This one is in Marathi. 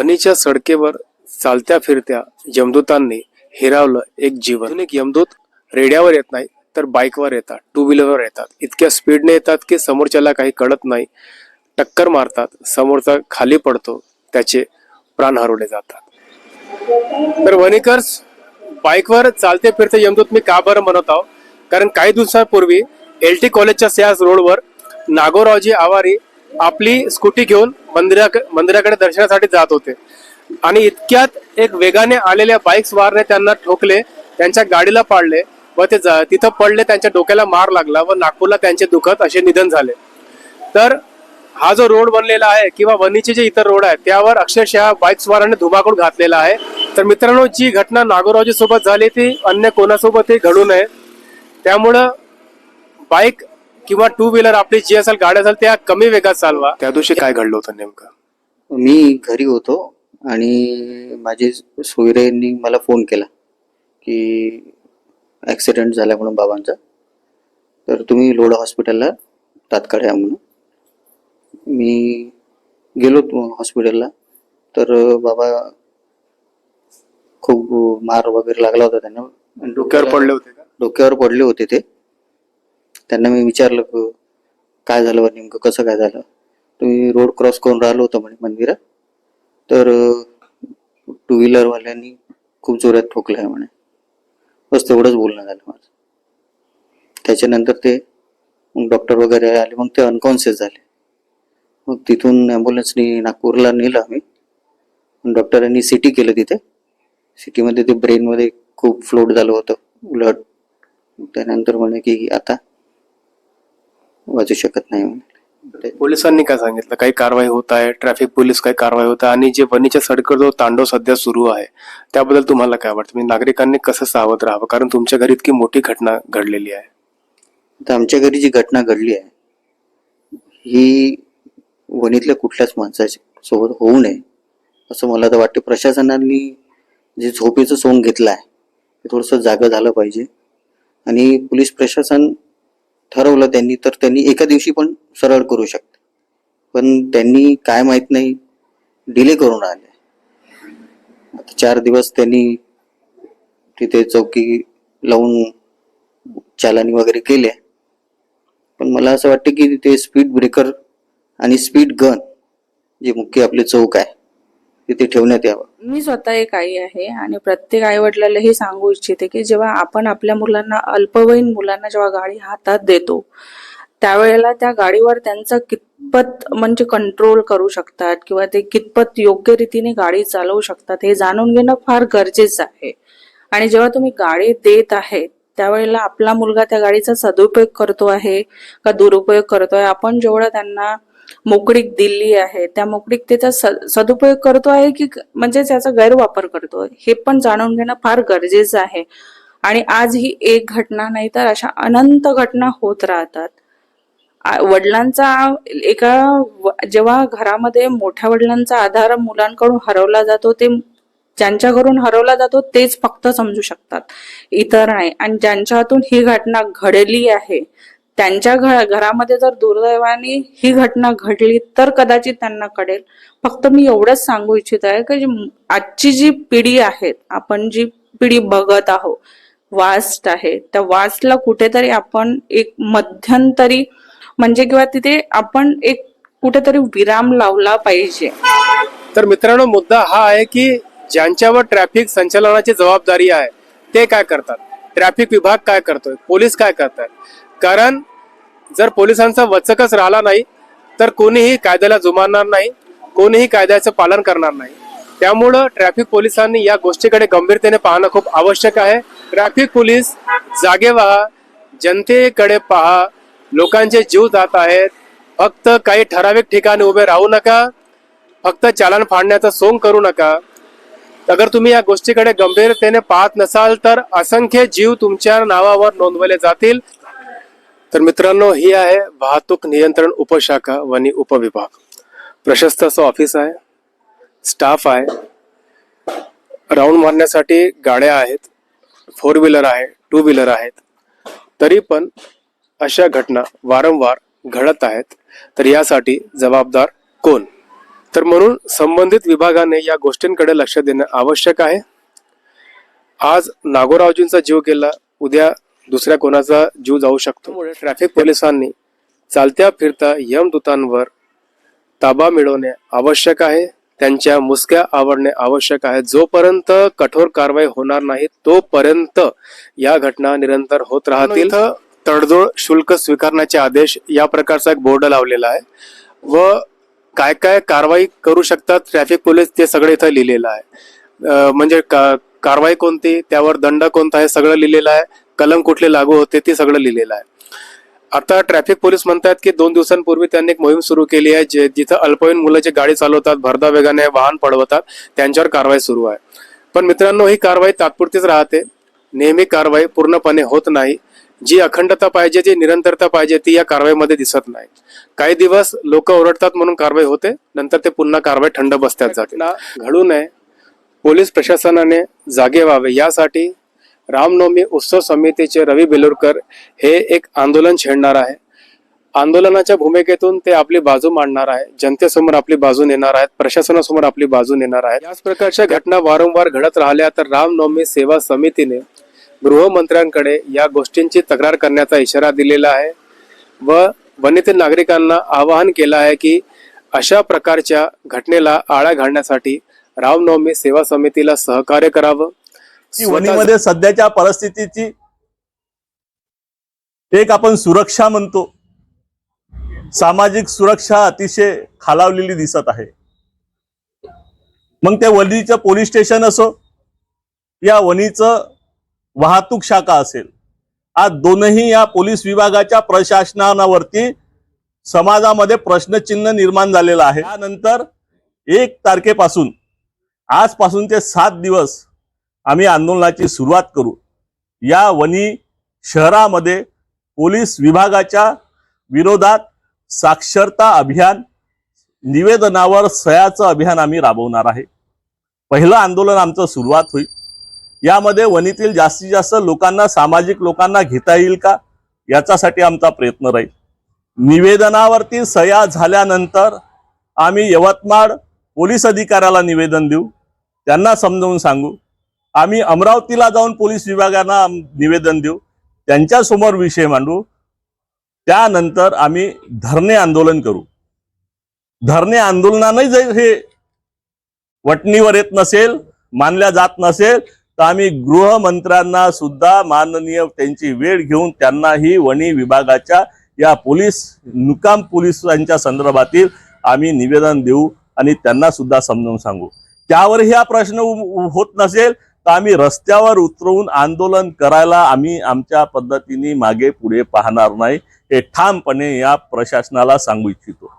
वनीच्या सडकेवर चालत्या फिरत्या यमदूतांनी हिरावलं एक जीवन. एक यमदूत रेड्यावर येत नाही तर बाईकवर येतात टू व्हीलरवर येतात. इतक्या स्पीडने येतात की समोरच्याला काही कळत नाही. टक्कर मारतात समोरचा खाली पडतो त्याचे प्राण हरवले जातात. तर वणिकर्स बाईकवर चालते फिरते यमदूत मी का बरं म्हणत आहो? कारण काही दिवसांपूर्वी एल टी कॉलेजच्या स्यास रोडवर नागोरावजी आवारी आपली स्कूटी घेऊन मंदिरा मंदिराकडे दर्शनासाठी जात होते. आणि इतक्यात एक वेगाने आलेल्या बाईक स्वारने त्यांना ठोकले त्यांच्या गाडीला पाडले व ते जा- तिथं पडले त्यांच्या डोक्याला मार लागला व नागपूरला त्यांचे दुखत असे निधन झाले. तर हा जो रोड बनलेला आहे किंवा वनीचे जे इतर रोड आहेत त्यावर अक्षरशः बाईक स्वाराने धुमाकूळ घातलेला आहे. तर मित्रांनो जी घटना नागोरावजी सोबत झाली ती अन्य कोणासोबतही घडू नये. त्यामुळं बाईक किंवा टू व्हीलर आपली जी असेल गाडी असेल त्या कमी वेगात चालवा. त्या दिवशी काय घडलं होतं नेमकं? मी घरी होतो आणि माझे सोयऱ्यांनी मला फोन केला की ॲक्सिडेंट झाला म्हणून बाबांचा. तर तुम्ही लोढा हॉस्पिटलला तात्काळ या म्हणून. मी गेलो हॉस्पिटलला तर बाबा खूप मार वगैरे लागला होता त्यांना. डोक्यावर पडले होते का? डोक्यावर पडले होते ते. त्यांना मी विचारलं क- काय झालं बा नेमकं? कसं काय झालं? तुम्ही रोड क्रॉस करून राहिलो होतो म्हणे मंदिरात. तर टू व्हीलरवाल्यांनी खूप जोरात ठोकलं आहे म्हणे. बस तेवढंच बोलणं झालं माझं. त्याच्यानंतर ते मग डॉक्टर वगैरे आले मग ते अनकॉन्शियस झाले. मग तिथून ॲम्ब्युलन्सनी नागपूरला नेलं आम्ही. डॉक्टरांनी सिटी केलं तिथे. सिटीमध्ये ते ब्रेनमध्ये खूप फ्लोट झालं होतं उलट त्यानंतर म्हणे की आता वाचू शकत नाही पोलिसांनी काय सांगितलं? काही कारवाई होत आहे ट्रॅफिक पोलीस काही कारवाई होत आहे आणि जे वणीच्या सडकर जो तांडव सध्या सुरू आहे त्याबद्दल तुम्हाला काय वाटतं? म्हणजे नागरिकांनी कसं सावध राहावं? कारण तुमच्या घरी इतकी मोठी घटना घडलेली आहे. आता आमच्या घरी जी घटना घडली आहे ही वणीतल्या कुठल्याच माणसाच्या सोबत होऊ नये असं मला तर वाटतं. प्रशासनाने जे झोपेचं सोंग घेतलं आहे ते थोडंसं जागं झालं पाहिजे. आणि पोलीस प्रशासन ठरवलं त्यांनी तर त्यांनी एका दिवशी पण सरळ करू शकते. पण त्यांनी काय माहीत नाही डिले करून आले. आता चार दिवस त्यांनी तिथे चौकी लावून चालानी वगैरे केले पण मला असं वाटतं की तिथे स्पीड ब्रेकर आणि स्पीड गन जे मुख्य आपले चौक आहे तिथे ठेवण्यात यावं. मी स्वतः एक आई आहे आणि प्रत्येक आई वडिलाला हे सांगू इच्छिते की जेव्हा आपण आपल्या मुलांना अल्पवयीन मुलांना जेव्हा गाडी हातात देतो त्यावेळेला त्या गाडीवर त्यांचा कितपत म्हणजे कंट्रोल करू शकतात किंवा ते कितपत योग्य रीतीने गाडी चालवू शकतात हे जाणून घेणं फार गरजेचं आहे. आणि जेव्हा तुम्ही गाडी देत आहे त्यावेळेला आपला मुलगा त्या गाडीचा सदुपयोग करतो आहे का दुरुपयोग करतो आहे आपण जेवढं त्यांना मोकळीक दिली आहे. त्या मोकळीकतेचा स- सदुपयोग करतो आहे की म्हणजे त्याचा गैरवापर करतो हे पण जाणून घेणं फार गरजेचं आहे. आणि आज ही एक घटना नाही तर अशा अनंत घटना होत राहतात. वडिलांचा एका जेव्हा घरामध्ये मोठ्या वडिलांचा आधार मुलांकडून हरवला जातो ते ज्यांच्या घरून हरवला जातो तेच फक्त समजू शकतात. इतर नाही. आणि ज्यांच्या हातून ही घटना घडली आहे त्यांच्या घर घरामध्ये जर दुर्दैवाने ही घटना घडली तर कदाचित त्यांना कळेल. फक्त मी एवढंच सांगू इच्छित आहे की आजची जी पिढी आहे आपण जी पिढी बघत आहोत वास्ट आहे त्या वास्टला कुठेतरी आपण एक मध्यंतरी म्हणजे किंवा तिथे आपण एक कुठेतरी विराम लावला पाहिजे. तर मित्रांनो मुद्दा हा आहे की ज्यांच्यावर ट्रॅफिक संचालनाची जबाबदारी आहे ते काय करतात? ट्रॅफिक विभाग काय करतोय? पोलीस काय करतात? कारण जर पोलिसांचा वचकच राहिला नाही तर कोणीही कायद्याला जुमानणार नाही कोणीही कायद्याचं पालन करणार नाही. त्यामुळं ट्रॅफिक पोलिसांनी या गोष्टीकडे गंभीरतेने पाहणं खूप आवश्यक आहे. ट्रॅफिक पोलीस जागे व्हा जनतेकडे पहा लोकांचे जीव जात आहेत. फक्त काही ठराविक ठिकाणी उभे राहू नका फक्त चालन फाडण्याचा सोंग करू नका. अगर तुम्ही या गोष्टीकडे गंभीरतेने पाहत नसाल तर असंख्य जीव तुमच्या नावावर नोंदवले जातील. तर मित्रांनो ही आहे वाहतूक नियंत्रण उपशाखा वनी उपविभाग. प्रशस्त असं ऑफिस आहे स्टाफ आहे. राऊंड मारण्यासाठी गाड्या आहेत फोर व्हीलर आहे टू व्हीलर आहेत. तरी पण अशा घटना वारंवार घडत आहेत. तर यासाठी जबाबदार कोण? तर म्हणून संबंधित विभागाने या गोष्टींकडे लक्ष देणं आवश्यक आहे. आज नागोरावजींचा जीव गेला उद्या दुसऱ्या कोणाचा जीव जाऊ शकतो. ट्रॅफिक पोलिसांनी चालत्या फिरता यमदूतांवर ताबा मिळवणे आवश्यक आहे. त्यांच्या मुसक्या आवडणे आवश्यक आहे. जोपर्यंत कठोर कारवाई होणार नाही तोपर्यंत या घटना निरंतर होत राहतील. तडजोड शुल्क स्वीकारण्याचे आदेश या प्रकारचा एक बोर्ड लावलेला आहे. व काय काय कारवाई करू शकतात ट्रॅफिक पोलीस ते सगळं इथं लिहिलेलं आहे. म्हणजे का- कारवाई कोणती त्यावर दंड कोणता आहे सगळं लिहिलेलं आहे. कलम कुठले लागू होते ते सगळं लिहिलेलं आहे. आता ट्रॅफिक पोलीस म्हणतात की दोन दिवसांपूर्वी त्यांनी एक मोहीम सुरू केली आहे जे जिथं अल्पवयीन मुलं जे गाडी चालवतात भरदा वेगाने वाहन पळवतात त्यांच्यावर कारवाई सुरू आहे. पण मित्रांनो ही कारवाई तात्पुरतीच राहते. नेहमी कारवाई पूर्णपणे होत नाही. जी अखंडता पाहिजे जी निरंतरता पाहिजे ती या कारवाईमध्ये दिसत नाही. काही दिवस लोक ओरडतात म्हणून कारवाई होते नंतर ते पुन्हा कारवाई थंड बसत्यात जाते. घडू नये. पोलीस प्रशासनाने जागे व्हावे. यासाठी रामनवमी उत्सव समितीचे रवी बेलुरकर हे एक आंदोलन छेडणार आहे. आंदोलनाच्या भूमिकेतून ते आपली बाजू मांडणार आहे. जनतेसमोर आपली बाजू नेणार आहेत. प्रशासनासमोर आपली बाजू नेणार आहेत. याच प्रकारच्या घटना वारंवार घडत राहिल्या तर रामनवमी सेवा समितीने गृहमंत्र्यांकडे या गोष्टींची तक्रार करण्याचा इशारा दिलेला आहे व वनीतील नागरिकांना आवाहन केलं आहे की अशा प्रकारच्या घटनेला आळा घालण्यासाठी रामनवमी सेवा समितीला सहकार्य करावं. वणीमध्ये सध्याच्या परिस्थितीची एक आपण सुरक्षा म्हणतो. सामाजिक सुरक्षा अतिशय खालावलेली दिसत आहे. मग ते वणीचं पोलीस स्टेशन असो या वणीचं वाहतूक शाखा असेल आज दोनही या पोलीस विभागाच्या प्रशासनावरती समाजामध्ये प्रश्नचिन्ह निर्माण झालेलं आहे. त्यानंतर एक तारखेपासून आजपासून ते सात दिवस आम्ही आंदोलनाची सुरुवात करू. या वनी शहरामध्ये पोलीस विभागाच्या विरोधात साक्षरता अभियान निवेदनावर सयाचं अभियान आम्ही राबवणार आहे. पहिलं आंदोलन आमचं सुरुवात होईल. यामध्ये वनीतील जास्तीत जास्त लोकांना सामाजिक लोकांना घेता येईल का? याच्यासाठी आमचा प्रयत्न राहील. निवेदनावरती सह्या झाल्यानंतर आम्ही यवतमाळ पोलीस अधिकाऱ्याला निवेदन देऊ. त्यांना समजावून सांगू. आम्ही अमरावतीला जाऊन पोलीस विभागांना निवेदन देऊ. त्यांच्यासमोर विषय मांडू. त्यानंतर आम्ही धरणे आंदोलन करू. धरणे आंदोलनाने जर हे वटणीवर येत नसेल मानल्या जात नसेल तर आम्ही गृहमंत्र्यांना सुद्धा माननीय त्यांची वेळ घेऊन त्यांनाही वणी विभागाच्या या पोलीस मुकाम पोलिसांच्या संदर्भातील आम्ही निवेदन देऊ आणि त्यांना सुद्धा समजावून सांगू. त्यावरही हा प्रश्न होत नसेल तर आम्ही रस्त्यावर उतरवून आंदोलन करायला आम्ही आमच्या पद्धतीने मागे पुढे पाहणार नाही हे ठामपणे या प्रशासनाला सांगू इच्छितो.